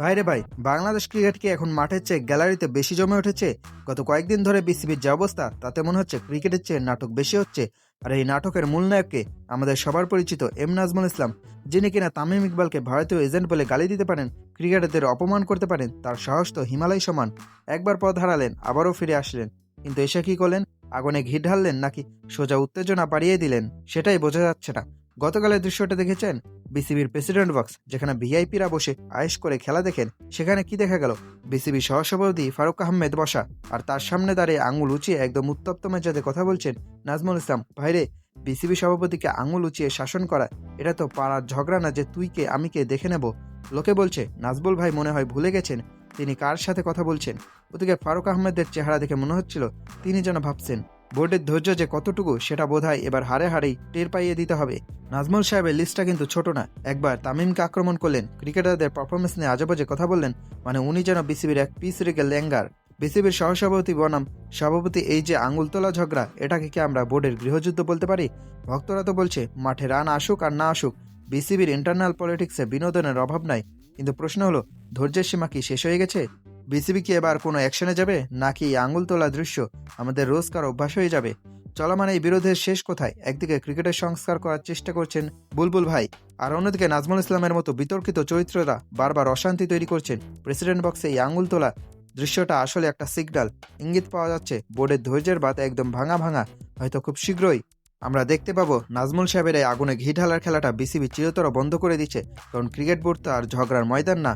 ভাইরে ভাই, বাংলাদেশ ক্রিকেট কি এখন মাঠের চেয়ে গ্যালারিতে বেশি জমে উঠেছে? গত কয়েকদিন ধরে বিসিবির যে অবস্থা, তাতে মনে হচ্ছে ক্রিকেটের চেয়ে নাটক বেশি হচ্ছে। আর এই নাটকের মূল নায়ককে আমাদের সবার পরিচিত এম নাজমুল ইসলাম, যিনি কিনা তামিম ইকবালকে ভারতীয় এজেন্ট বলে গালি দিতে পারেন ক্রিকেটারদের অপমান করতে পারেন, তার সাহস তো হিমালয় সমান। একবার পথ হারালেন, আবারও ফিরে আসলেন। কিন্তু এসে কি করলেন? আগুনে ঘি ঢাললেন নাকি সোজা উত্তেজনা বাড়িয়ে দিলেন? সেটাই বোঝা যাচ্ছে না। গতকালের দৃশ্যটা দেখেছেন? বিসিবির প্রেসিডেন্ট বক্স, যেখানে ভিআইপিরা বসে আয়েস করে খেলা দেখেন, সেখানে কি দেখা গেল? বিসিবি সহসভাপতি ফারুক আহমেদ বসা, আর তার সামনে দাঁড়িয়ে আঙুল উঁচিয়ে একদম উত্তপ্ত মেজাজে কথা বলছেন নাজমুল ইসলাম। ভাইরে, বিসিবি সভাপতিকে আঙুল উঁচিয়ে শাসন করা, এটা তো পাড়ার ঝগড়া না যে তুই কে, আমি কে, দেখে নেব। লোকে বলছে নাজবুল ভাই মনে হয় ভুলে গেছেন, তিনি কার সাথে কথা বলছেন? ওদিকে ফারুক আহমেদের চেহারা দেখে মনে হচ্ছিল, তিনি যেন ভাবছেন বোর্ডের ধৈর্য যে কতটুকু সেটা বোধহয় এবার হারে হারেই টের পাইয়ে দিতে হবে। নাজমুল সাহেবের লিস্টটা কিন্তু ছোট না। একবার তামিমকে আক্রমণ করলেন, ক্রিকেটারদের পারফরমেন্স নিয়ে আজেবাজে কথা বললেন মানে উনি যেন বিসিবির এক পিস রেগে ল্যাঙ্গার বিসিবির সহসভাপতি বনাম, সভাপতি এই যে আঙুল তোলা ঝগড়া, এটাকে কি আমরা বোর্ডের গৃহযুদ্ধ বলতে পারি? ভক্তরা তো বলছে, মাঠে রান আসুক আর না আসুক, বিসিবির ইন্টারনাল পলিটিক্সে বিনোদনের অভাব নাই। কিন্তু প্রশ্ন হলো, ধৈর্যের সীমা কি শেষ হয়ে গেছে? বিসিবি কি এবার কোনো অ্যাকশনে যাবে? নাকি আঙুল তোলা দৃশ্য আমাদের রোজকার অভ্যাস হয়ে যাবে? চলমান এই বিরোধের শেষ কোথায়? একদিকে ক্রিকেটের সংস্কার করার চেষ্টা করছেন বুলবুল ভাই, আর অন্যদিকে নাজমুল ইসলামের মতো বিতর্কিত চরিত্ররা বারবার অশান্তি তৈরি করছেন। প্রেসিডেন্ট বক্সে এই আঙুল তোলা দৃশ্যটা আসলে একটা সিগনাল ইঙ্গিত পাওয়া যাচ্ছে, বোর্ডের ধৈর্যের বাত একদম ভাঙা ভাঙা। হয়তো খুব শীঘ্রই আমরা দেখতে পাবো নাজমুল সাহেবের এই আগুনে ঘি ঢালার খেলাটা বিসিবি চিরতর বন্ধ করে দিচ্ছে। কারণ ক্রিকেট বোর্ড তো আর ঝগড়ার ময়দান না।